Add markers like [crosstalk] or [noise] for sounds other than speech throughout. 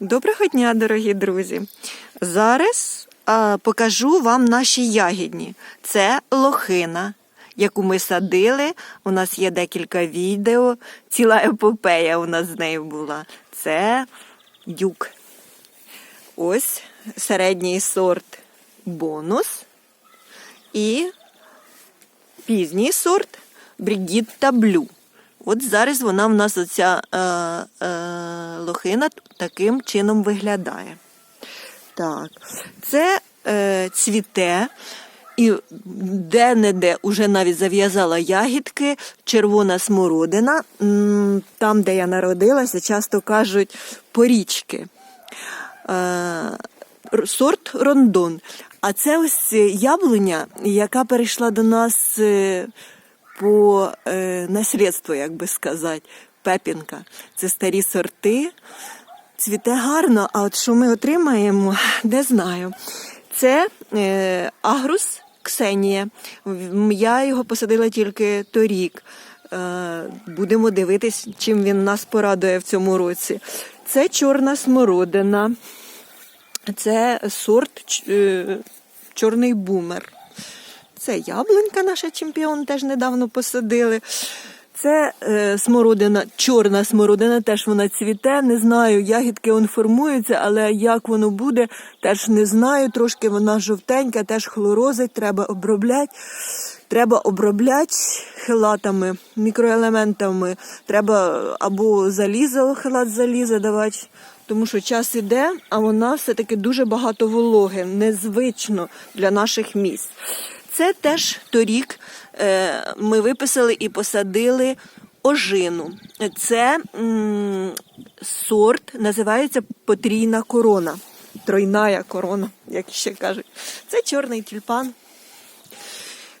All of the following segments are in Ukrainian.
Доброго дня, дорогі друзі! Зараз а, покажу вам наші ягідні. Це лохина, яку ми садили. У нас є декілька відео. Ціла епопея у нас з нею була. Це дюк. Ось середній сорт бонус і пізній сорт Брігітта Блю. От зараз вона в нас оця е, е, лохина таким чином виглядає. Так, це е, цвіте, і де-не-де уже навіть зав'язала ягідки, червона смородина. Там, де я народилася, часто кажуть порічки. Е, сорт рондон. А це ось яблуня, яка перейшла до нас е, по е, наслідству, як би сказати, пепінка. Це старі сорти. Цвіте гарно, а от що ми отримаємо, [laughs] не знаю. Це е, агрус Ксенія. Я його посадила тільки торік. Е, будемо дивитись, чим він нас порадує в цьому році. Це чорна смородина. Це сорт е, чорний бумер. Це яблунька наша чемпіон теж недавно посадили. Це е, смородина, чорна смородина, теж вона цвіте. Не знаю, ягідки он формуються, але як воно буде, теж не знаю. Трошки вона жовтенька, теж хлорозить, треба обробляти. Треба обробляти хилатами, мікроелементами. Треба або залізо, хилат заліза давати, тому що час іде, а вона все-таки дуже багато вологи, незвично для наших місць. Це теж торік е, ми виписали і посадили ожину. Це сорт, називається потрійна корона. Тройная корона, як ще кажуть. Це чорний тюльпан.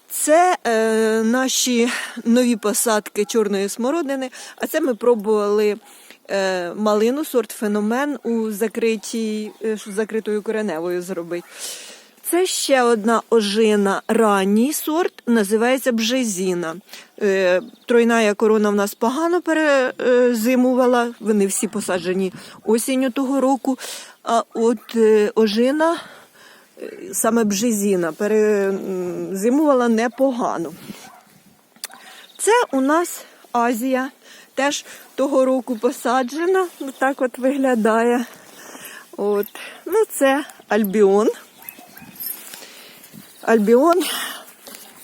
Це е, наші нові посадки чорної смородини. А це ми пробували е, малину, сорт феномен у закритій, е, закритою кореневою зробити. Це ще одна ожина, ранній сорт, називається бжезіна. Е, тройна корона в нас погано перезимувала, вони всі посаджені осінню того року. А от е, ожина, е, саме бжезіна, перезимувала непогано. Це у нас Азія, теж того року посаджена, так от виглядає. От. Ну, це Альбіон. Альбіон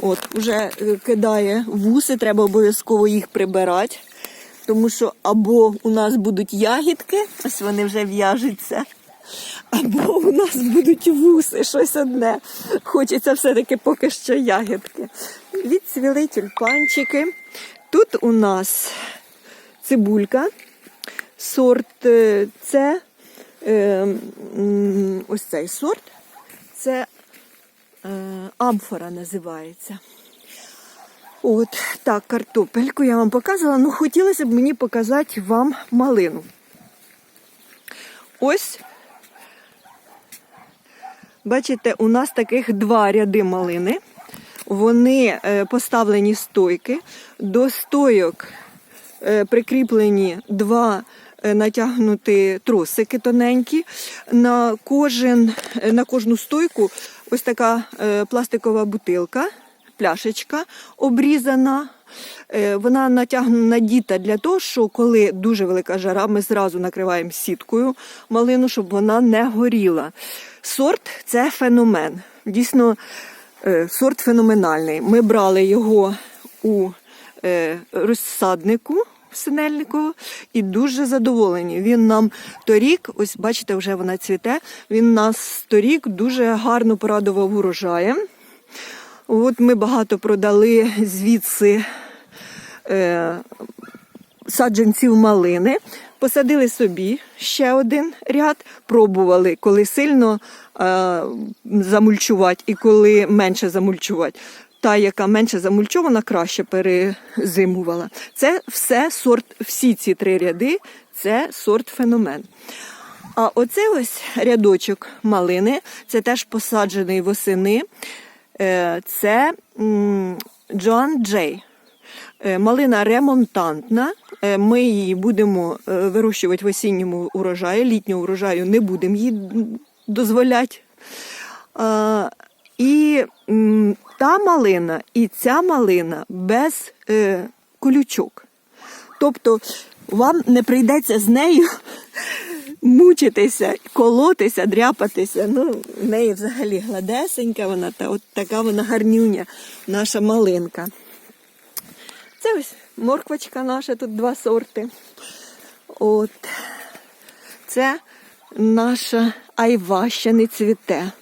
от, вже е, кидає вуси, треба обов'язково їх прибирати. Тому що або у нас будуть ягідки, ось вони вже в'яжуться, або у нас будуть вуси, щось одне. Хочеться все-таки поки що ягідки. Відцвіли тюльпанчики. Тут у нас цибулька, сорт е, це е, ось цей сорт. Це амфора називається. От так, картопельку я вам показувала. Ну, хотілося б мені показати вам малину. Ось, бачите, у нас таких два ряди малини. Вони е, поставлені стойки. До стойок е, прикріплені два е, натягнуті тросики тоненькі. На, кожен, е, на кожну стойку ось така е, пластикова бутилка, пляшечка обрізана. Вона натягнена надіта для того, що коли дуже велика жара, ми зразу накриваємо сіткою малину, щоб вона не горіла. Сорт це феномен. Дійсно, сорт феноменальний. Ми брали його у розсаднику в Синельниково і дуже задоволені. Він нам торік, ось бачите, вже вона цвіте. Він нас торік дуже гарно порадував урожаєм. От ми багато продали звідси е, саджанців малини. Посадили собі ще один ряд, пробували, коли сильно е, замульчувати і коли менше замульчувати. Та, яка менше замульчована, краще перезимувала. Це все сорт, всі ці три ряди це сорт феномен. А оце ось рядочок малини, це теж посаджений восени. Е, Це Джоан Джей. Е, Малина ремонтантна. Е, Ми її будемо вирощувати в осінньому урожаї. Літнього урожаю не будемо її дозволяти. І м, та малина, і ця малина без е, колючок. Тобто вам не прийдеться з нею [laughs] мучитися, колотися, дряпатися. Ну, в неї взагалі гладесенька вона, та от така вона гарнюня, наша малинка. Це ось морквочка наша, тут два сорти. От. Це наша айва ще не цвіте.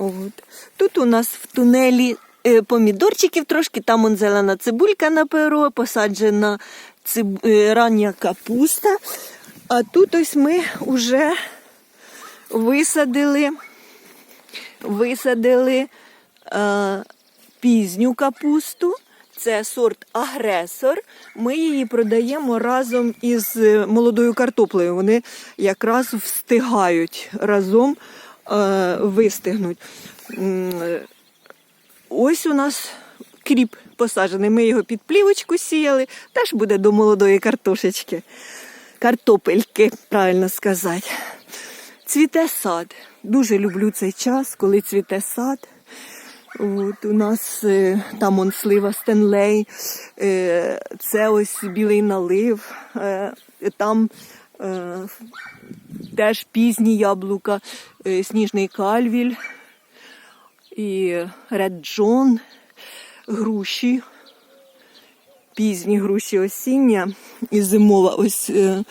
От. Тут у нас в тунелі е, помідорчиків трошки, там он зелена цибулька на перо, посаджена циб... е, рання капуста. А тут ось ми вже висадили, висадили е, пізню капусту. Це сорт агресор. Ми її продаємо разом із е, молодою картоплею. Вони якраз встигають разом вистигнуть. Е, Ось у нас кріп посаджений. Ми його під плівочку сіяли. Теж буде до молодої картошечки. Картопельки, правильно сказати. Цвіте сад. Дуже люблю цей час, коли цвіте сад. От у нас е, там он слива Стенлей, е, це ось білий налив, там теж пізні яблука, е, сніжний кальвіль і Ред Джон, груші, пізні груші осіння і зимова. Ось е,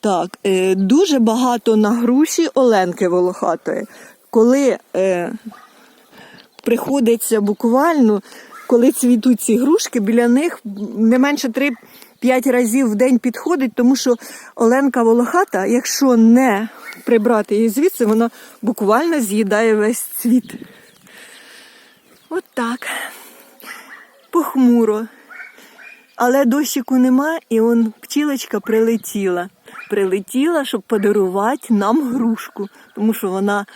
так, е, дуже багато на груші Оленки Волохатої. Коли е, приходиться буквально, коли цвітуть ці грушки, біля них не менше 3-5 разів в день підходить, тому що Оленка Волохата, якщо не прибрати її звідси, вона буквально з'їдає весь цвіт. От так. Похмуро. Але дощику нема, і он пчілочка прилетіла. Прилетіла, щоб подарувати нам грушку, тому що вона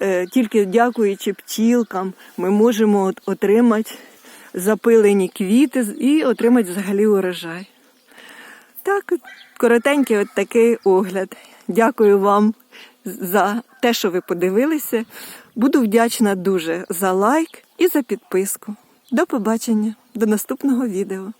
е, тільки дякуючи пчілкам, ми можемо от, отримати запилені квіти і отримати взагалі урожай. Так, от, коротенький от такий огляд. Дякую вам за те, що ви подивилися. Буду вдячна дуже за лайк і за підписку. До побачення, до наступного відео.